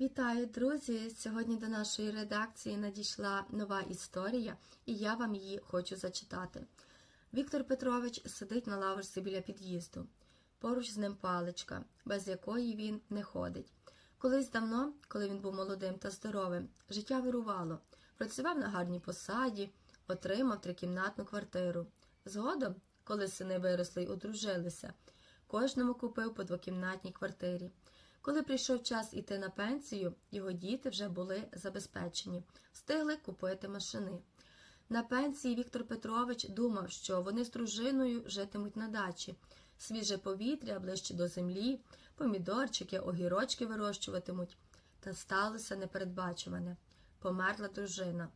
Вітаю, друзі! Сьогодні до нашої редакції надійшла нова історія, і я вам її хочу зачитати. Віктор Петрович сидить на лавочці біля під'їзду. Поруч з ним паличка, без якої він не ходить. Колись давно, коли він був молодим та здоровим, життя вирувало. Працював на гарній посаді, отримав трикімнатну квартиру. Згодом, коли сини виросли й одружилися, кожному купив по двокімнатній квартирі. Коли прийшов час іти на пенсію, його діти вже були забезпечені, встигли купити машини. На пенсії Віктор Петрович думав, що вони з дружиною житимуть на дачі, свіже повітря ближче до землі, помідорчики, огірочки вирощуватимуть. Та сталося непередбачуване. Померла дружина.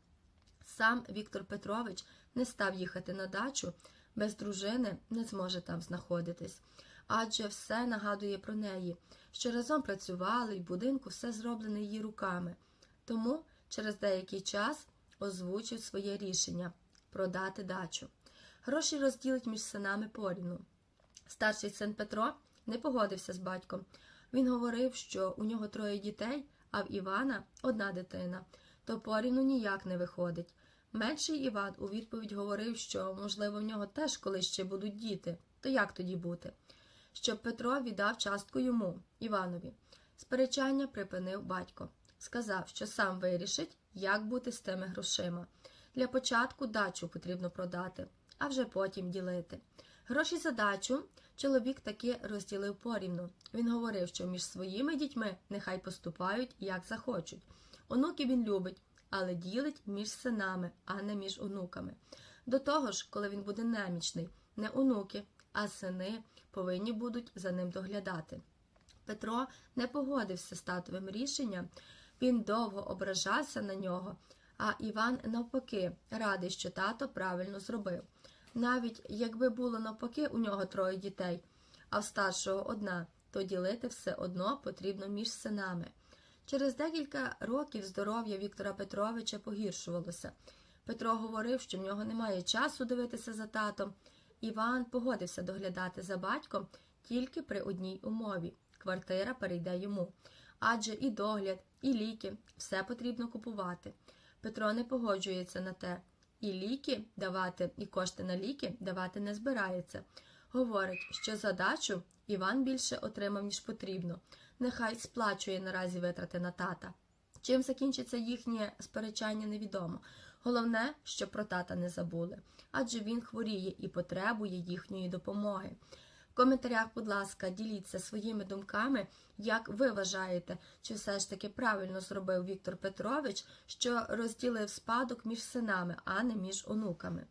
Сам Віктор Петрович не став їхати на дачу, без дружини не зможе там знаходитись, адже все нагадує про неї, що разом працювали, і в будинку все зроблене її руками. Тому через деякий час озвучив своє рішення продати дачу. Гроші розділить між синами порівну. Старший син Петро не погодився з батьком. Він говорив, що у нього троє дітей, а в Івана одна дитина, то порівну ніяк не виходить. Менший Іван у відповідь говорив, що, можливо, в нього теж колись ще будуть діти, то як тоді бути? Щоб Петро віддав частку йому, Іванові. Сперечання припинив батько. Сказав, що сам вирішить, як бути з тими грошима. Для початку дачу потрібно продати, а вже потім ділити. Гроші за дачу чоловік таки розділив порівну. Він говорив, що між своїми дітьми нехай поступають, як захочуть. Онуків він любить, але ділить між синами, а не між онуками. До того ж, коли він буде немічний, не онуки, а сини повинні будуть за ним доглядати. Петро не погодився з татовим рішенням, він довго ображався на нього, а Іван, навпаки, радий, що тато правильно зробив. Навіть якби було навпаки у нього троє дітей, а в старшого одна, то ділити все одно потрібно між синами. Через декілька років здоров'я Віктора Петровича погіршувалося. Петро говорив, що в нього немає часу дивитися за татом. Іван погодився доглядати за батьком тільки при одній умові квартира перейде йому. Адже і догляд, і ліки все потрібно купувати. Петро не погоджується на те, і ліки давати, і кошти на ліки давати не збирається. Говорить, що задачу Іван більше отримав, ніж потрібно. Нехай сплачує наразі витрати на тата. Чим закінчиться їхнє сперечання, невідомо. Головне, що про тата не забули, адже він хворіє і потребує їхньої допомоги. В коментарях, будь ласка, діліться своїми думками, як ви вважаєте, чи все ж таки правильно зробив Віктор Петрович, що розділив спадок між синами, а не між онуками.